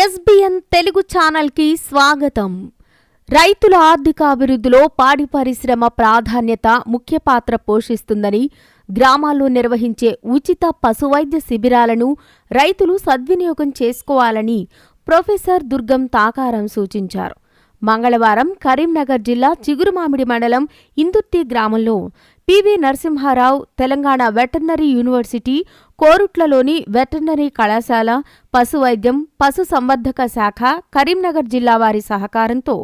SBN Telugu ఛానల్కి స్వాగతం. రైతుల ఆర్థికాభివృద్ధిలో పాడి పరిశ్రమ ప్రాధాన్యత ముఖ్య పాత్ర పోషిస్తుందని గ్రామాల్లో నిర్వహించే ఉచిత పశువైద్య శిబిరాలను రైతులు సద్వినియోగం చేసుకోవాలని ప్రొఫెసర్ దుర్గం తాకారం సూచించారు. మంగళవారం కరీంనగర్ జిల్లా చిగురుమామిడి మండలం ఇందుర్తి గ్రామంలో PV Narasimha Rao Telangana veterinary university కోరుట్లలోని veterinary కళాశాల పశువైద్యం పశు సంవర్ధక శాఖ కరీంనగర్ జిల్లా వారి సహకారంతో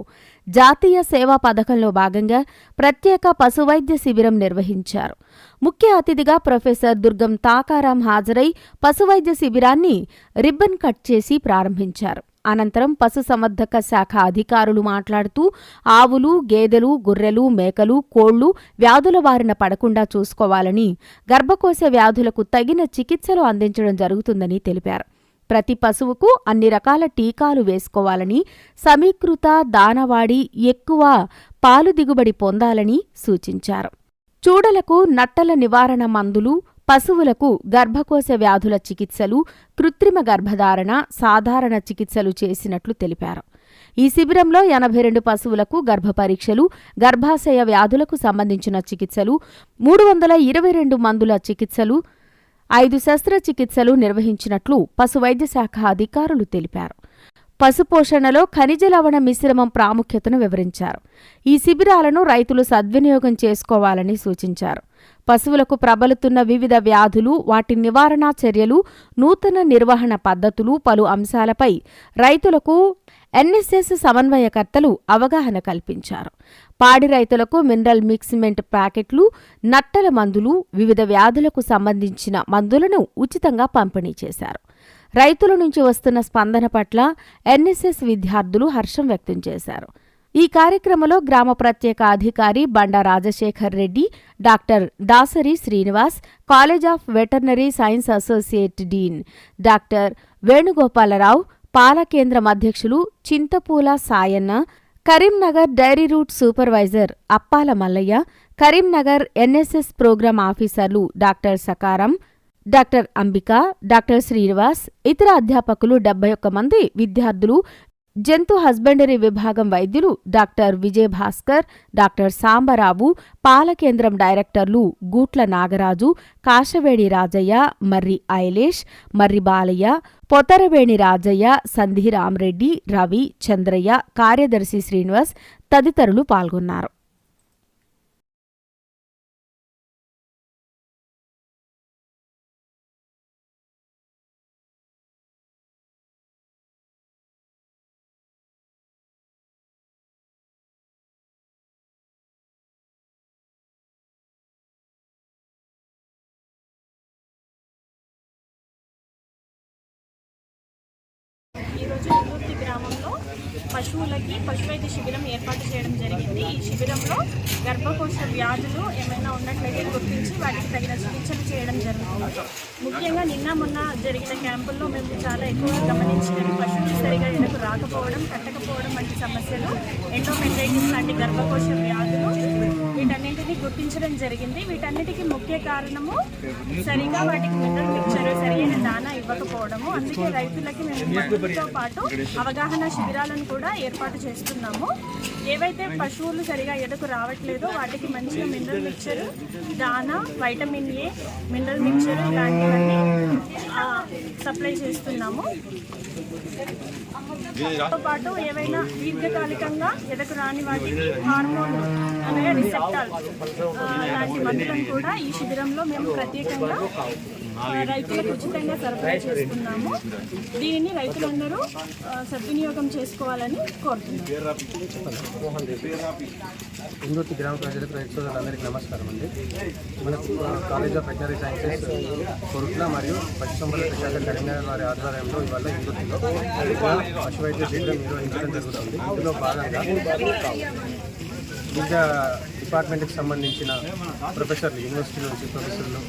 జాతీయ సేవా పథకంలో భాగంగా ప్రత్యేక పశువైద్య శిబిరం నిర్వహించారు. ముఖ్య అతిథిగా ప్రొఫెసర్ దుర్గం తాకారాం హాజరై పశువైద్య శిబిరాన్ని రిబ్బన్ కట్ చేసి ప్రారంభించారు. అనంతరం పశుసంవర్ధక శాఖ అధికారులు మాట్లాడుతూ ఆవులు గేదెలు గొర్రెలు మేకలు కోళ్ళు వ్యాధుల బారిన పడకుండా చూసుకోవాలని గర్భకోశ వ్యాధులకు తగిన చికిత్సలు అందించడం జరుగుతుందని తెలిపారు. ప్రతి పశువుకు అన్ని రకాల టీకాలు వేసుకోవాలని సమీకృత దానవాడి ఎక్కువ పాలు దిగుబడి పొందాలని సూచించారు. చూడలకు నట్టల నివారణ మందులు పశువులకు గర్భకోశ వ్యాధుల చికిత్సలు కృత్రిమ గర్భధారణ సాధారణ చికిత్సలు చేసినట్లు తెలిపారు. ఈ శిబిరంలో ఎనభై రెండు పశువులకు గర్భపరీక్షలు గర్భాశయ వ్యాధులకు సంబంధించిన చికిత్సలు మూడు వందల ఇరవై రెండు మందుల చికిత్సలు ఐదు శస్త్రచికిత్సలు నిర్వహించినట్లు పశువైద్య శాఖ అధికారులు తెలిపారు. పశుపోషణలో ఖనిజ లవణ మిశ్రమం ప్రాముఖ్యతను వివరించారు. ఈ శిబిరాలను రైతులు సద్వినియోగం చేసుకోవాలని సూచించారు. పశువులకు ప్రబలుతున్న వివిధ వ్యాధులు వాటి నివారణా చర్యలు నూతన నిర్వహణ పద్ధతులు పలు అంశాలపై రైతులకు ఎన్ఎస్ఎస్ సమన్వయకర్తలు అవగాహన కల్పించారు. పాడి రైతులకు మినరల్ మిక్స్మెంట్ ప్యాకెట్లు నట్టల మందులు వివిధ వ్యాధులకు సంబంధించిన మందులను ఉచితంగా పంపిణీ చేశారు. రైతుల నుంచి వస్తున్న స్పందన పట్ల ఎన్ఎస్ఎస్ విద్యార్థులు హర్షం వ్యక్తం చేశారు. ఈ కార్యక్రమంలో గ్రామ ప్రత్యేక అధికారి Banda Rajasekhar Reddy doctor Dasari Srinivas college of veterinary science associate dean doctor Venugopala Rao పాలకేంద్రం అధ్యక్షులు Chintapula Sayanna Karimnagar dairy route supervisor Appala Mallaiah Karimnagar NSS programme ఆఫీసర్లు doctor Sakaram doctor Ambika doctor Srinivas ఇతర అధ్యాపకులు డెబ్బై ఒక్క మంది విద్యార్థులు జంతు husbandry విభాగం వైద్యులు డాక్టర్ విజయభాస్కర్ డాక్టర్ సాంబరావు పాలకేంద్రం డైరెక్టర్లు గూట్ల నాగరాజు కాశవేణి రాజయ్య మర్రి ఐలేష్ మర్రి బాలయ్య పొతరవేణి రాజయ్య సంధిరామ్రెడ్డి రవి చంద్రయ్య కార్యదర్శి శ్రీనివాస్ తదితరులు పాల్గొన్నారు. పశువులకి పశువైద్య శిబిరం ఏర్పాటు చేయడం జరిగింది. ఈ శిబిరంలో గర్భకోశ వ్యాధులు ఏమైనా ఉన్నట్లయితే గుర్తించి వాటికి తగిన చికిత్సలు చేయడం జరుగుతుంది. ముఖ్యంగా నిన్న మొన్న జరిగిన క్యాంపుల్లో మేము చాలా ఎక్కువగా గమనించినవి. పశువులు సరిగా ఎడకు రాకపోవడం కట్టకపోవడం వంటి సమస్యలు ఎండోమెట్రైటిస్ లాంటి గర్భకోశ వ్యాధులు వీటన్నింటినీ గుర్తించడం జరిగింది. వీటన్నిటికీ ముఖ్య కారణము సరిగా వాటికి మినరల్ మిక్చర్ సరైన దానా ఇవ్వకపోవడము. అందుకే రైతులకి మేము పాటు అవగాహన శిబిరాలను కూడా ఏర్పాటు చేస్తున్నాము. ఏవైతే పశువులు సరిగా ఎడకు రావట్లేదో వాటికి మంచిగా మినరల్ మిక్చర్ దానా వైటమిన్ ఏ మినరల్ మిక్చర్ ఇలాంటివన్నీ ఆ, సప్లై చేస్తున్నాము. తో పాటు ఏవైనా దీర్ఘకాలికంగా ఎదకు రాని వాటికి హార్మోన్ మందులను కూడా ఈ శిబిరంలో మేము ప్రత్యేకంగా రైతులకు ఉచితంగా సరఫరా చేస్తున్నాము. దీనిని రైతులందరూ సద్వినియోగం చేసుకోవాలని కోరుతున్నాము. గ్రామ ప్రజలకు రైతు సోదరులందరికీ నమస్కారం అండి. మనకు college of veterinary sciences Korutla మరియు పశుసంవర్ధక శాఖ కరీంనగర్ వారి ఆధ్వర్యంలో ఇవాళ ఇలా పశువైద్య శిబిరం నిర్వహించడం జరుగుతుంది. ఇందులో భాగంగా విద్యా డిపార్ట్మెంట్కి సంబంధించిన ప్రొఫెసర్లు యూనివర్సిటీ నుంచి ప్రొఫెసర్లు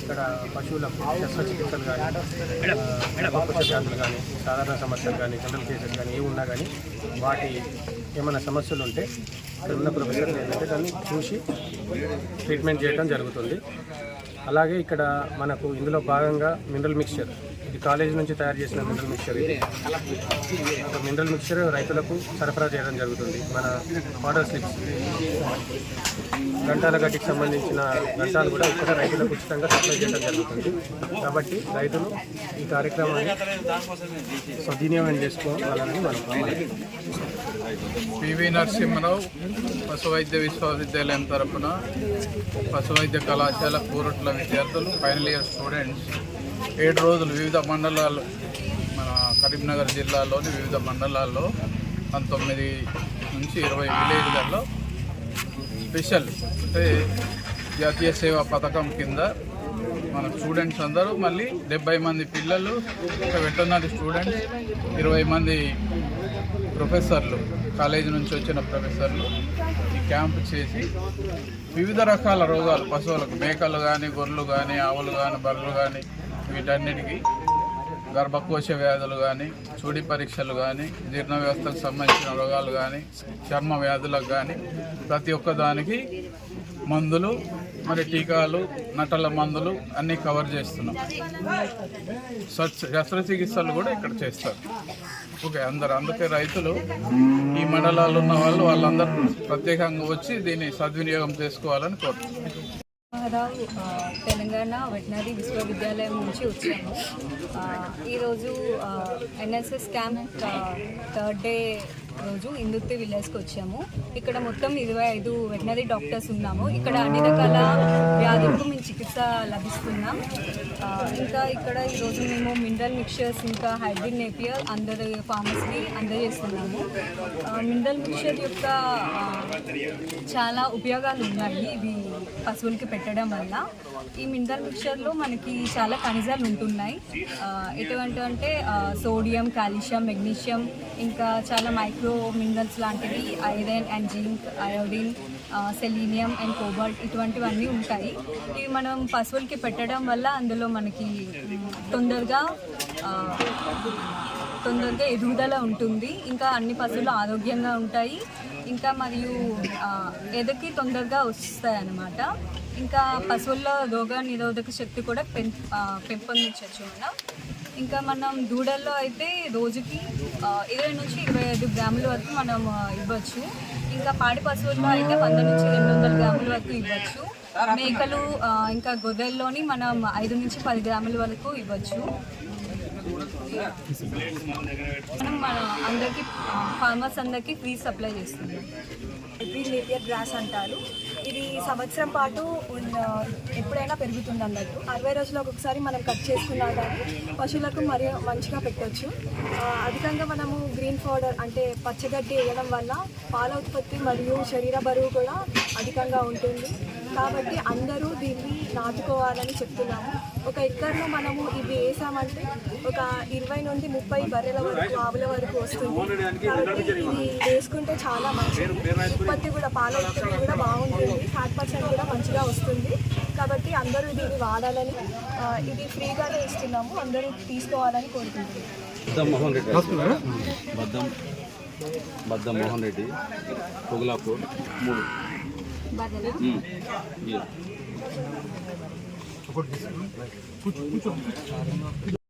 ఇక్కడ పశువులకు శస్త్రచికిత్సలు కానీ గర్భకోశ వ్యాధులు కానీ సాధారణ సమస్యలు కానీ జనరల్ కేసెస్ కానీ ఏవి ఉన్నా కానీ వాటి ఏమైనా సమస్యలు ఉంటే ఇక్కడ ఉన్న ప్రొఫెసర్లు ఏంటంటే దాన్ని చూసి ట్రీట్మెంట్ చేయడం జరుగుతుంది. అలాగే ఇక్కడ మనకు ఇందులో భాగంగా మినరల్ మిక్చర్ ఇది కాలేజ్ నుంచి తయారు చేసిన మినరల్ మిక్చర్ ఇది. ఒక మినరల్ మిక్చర్ రైతులకు సరఫరా చేయడం జరుగుతుంది మన ఆర్డర్ స్లిప్స్. గంటాల గడ్డికి సంబంధించిన గంటాలు కూడా ఇక్కడ రైతులకు ఉచితంగా సప్లై చేయడం జరుగుతుంది. కాబట్టి రైతులు ఈ కార్యక్రమాన్ని సద్వినియోగం చేసుకోవాలని మనం పివి నరసింహరావు పశు వైద్య విశ్వవిద్యాలయం తరపున పశు వైద్య కళాశాల కూరట్ల విద్యార్థులు ఫైనల్ ఇయర్ స్టూడెంట్స్ ఏడు రోజులు వివిధ మండలాలు మన కరీంనగర్ జిల్లాలోని వివిధ మండలాల్లో పంతొమ్మిది నుంచి ఇరవై విలేజ్లలో స్పెషల్ అంటే జాతీయ సేవా పథకం కింద మన స్టూడెంట్స్ అందరూ మళ్ళీ డెబ్బై మంది పిల్లలు ఒక వెటర్నరీ స్టూడెంట్స్ ఇరవై మంది ప్రొఫెసర్లు కాలేజీ నుంచి వచ్చిన ప్రొఫెసర్లు ఈ క్యాంప్ చేసి వివిధ రకాల రోగాలు పశువులకు మేకలు కానీ గొర్రెలు కానీ ఆవులు కానీ బర్రెలు కానీ వీటన్నిటికీ గర్భకోశ వ్యాధులు కానీ చూడి పరీక్షలు కానీ జీర్ణ వ్యవస్థకు సంబంధించిన రోగాలు కానీ చర్మ వ్యాధులకు కానీ ప్రతి ఒక్కదానికి మందులు మరి టీకాలు నటల మందులు అన్నీ కవర్ చేస్తున్నాం. శస్త్రచికిత్సలు కూడా ఇక్కడ చేస్తారు. ఓకే అందరు అందుకే రైతులు ఈ మండలాలు ఉన్న వాళ్ళు వాళ్ళందరూ ప్రత్యేకంగా వచ్చి దీన్ని సద్వినియోగం చేసుకోవాలని కోరుతున్నాం తెలంగాణ వెటనరీ విశ్వవిద్యాలయం నుంచి వచ్చాము. ఈరోజు ఎన్ఎస్ఎస్ క్యాంప్ థర్డ్ డే రోజు ఇందుత్తి విలేజ్కి వచ్చాము. ఇక్కడ మొత్తం ఇరవై ఐదు వెటనరీ డాక్టర్స్ ఉన్నాము. ఇక్కడ అన్ని రకాల వ్యాధులకు మేము చికిత్స లభిస్తున్నాం. ఇంకా ఇక్కడ ఈరోజు మేము మినరల్ మిక్చర్స్ ఇంకా హైబ్రిడ్ నేపియర్ అందరి ఫార్మర్స్కి అందజేస్తున్నాము. మినరల్ మిక్చర్ యొక్క చాలా ఉపయోగాలు ఉన్నాయి. ఇవి పశువులకి పెట్టడం వల్ల. ఈ మినరల్ మిక్చర్లో మనకి చాలా ఖనిజాలు ఉంటున్నాయి. ఎటువంటి అంటే సోడియం కాల్షియం మెగ్నీషియం ఇంకా చాలా మైక్రో మినరల్స్ లాంటివి iron and zinc iodine selenium and cobalt ఇటువంటివన్నీ ఉంటాయి. ఇవి మనం పశువులకి పెట్టడం వల్ల అందులో మనకి తొందరగా తొందరగా ఎదుగుదల ఉంటుంది. ఇంకా అన్ని పశువులు ఆరోగ్యంగా ఉంటాయి. ఇంకా మరియు ఎదకి తొందరగా వస్తాయి అన్నమాట ఇంకా పశువుల్లో రోగ నిరోధక శక్తి కూడా పెం పెంపొందించవచ్చు మనం. ఇంకా మనం దూడల్లో అయితే రోజుకి ఇరవై నుంచి ఇరవై ఐదు గ్రాముల వరకు మనం ఇవ్వచ్చు. ఇంకా పాడి పశువుల్లో అయితే వంద నుంచి రెండు వందల గ్రాముల వరకు ఇవ్వచ్చు. మేకలు ఇంకా గొర్రెల్లోని మనం ఐదు నుంచి పది గ్రాముల వరకు ఇవ్వచ్చు. మనం మన అందరికి ఫార్మర్స్ అందరికి ఫ్రీ సప్లై చేస్తున్నాం. హైబ్రిడ్ నేపియర్ గ్రాస్ అంటారు. ఇది సంవత్సరం పాటు ఎప్పుడైనా పెరుగుతుంది అన్నట్టు. అరవై రోజులకు ఒకసారి మనం కట్ చేసుకున్నా కానీ పశువులకు మరి మంచిగా పెట్టవచ్చు అధికంగా మనము గ్రీన్ పౌడర్ అంటే పచ్చగడ్డి వేయడం వల్ల పాల ఉత్పత్తి మరియు శరీర బరువు కూడా అధికంగా ఉంటుంది. కాబట్టి అందరూ దీన్ని నాటుకోవాలని చెప్తున్నాము. ఒక ఎక్కర్లో మనము ఇవి వేసామంటే ఒక ఇరవై నుండి ముప్పై బర్రెల వరకు ఆవుల వరకు వస్తుంది. కాబట్టి ఇది వేసుకుంటే చాలా మంచిది. ఉత్పత్తి కూడా పాల ఉత్పత్తి కూడా బాగుంటుంది. ఫ్యాట్ పర్సెంట్ కూడా మంచిగా వస్తుంది. కాబట్టి అందరూ దీన్ని వాడాలని ఇది ఫ్రీగానే ఇస్తున్నాము. అందరూ తీసుకోవాలని కోరుకుంటున్నాను బద్దం మోహన్ రెడ్డి బద్దం బద్దం మోహన్ రెడ్డి పొగులాపూర్. మూడు ఇయ్య.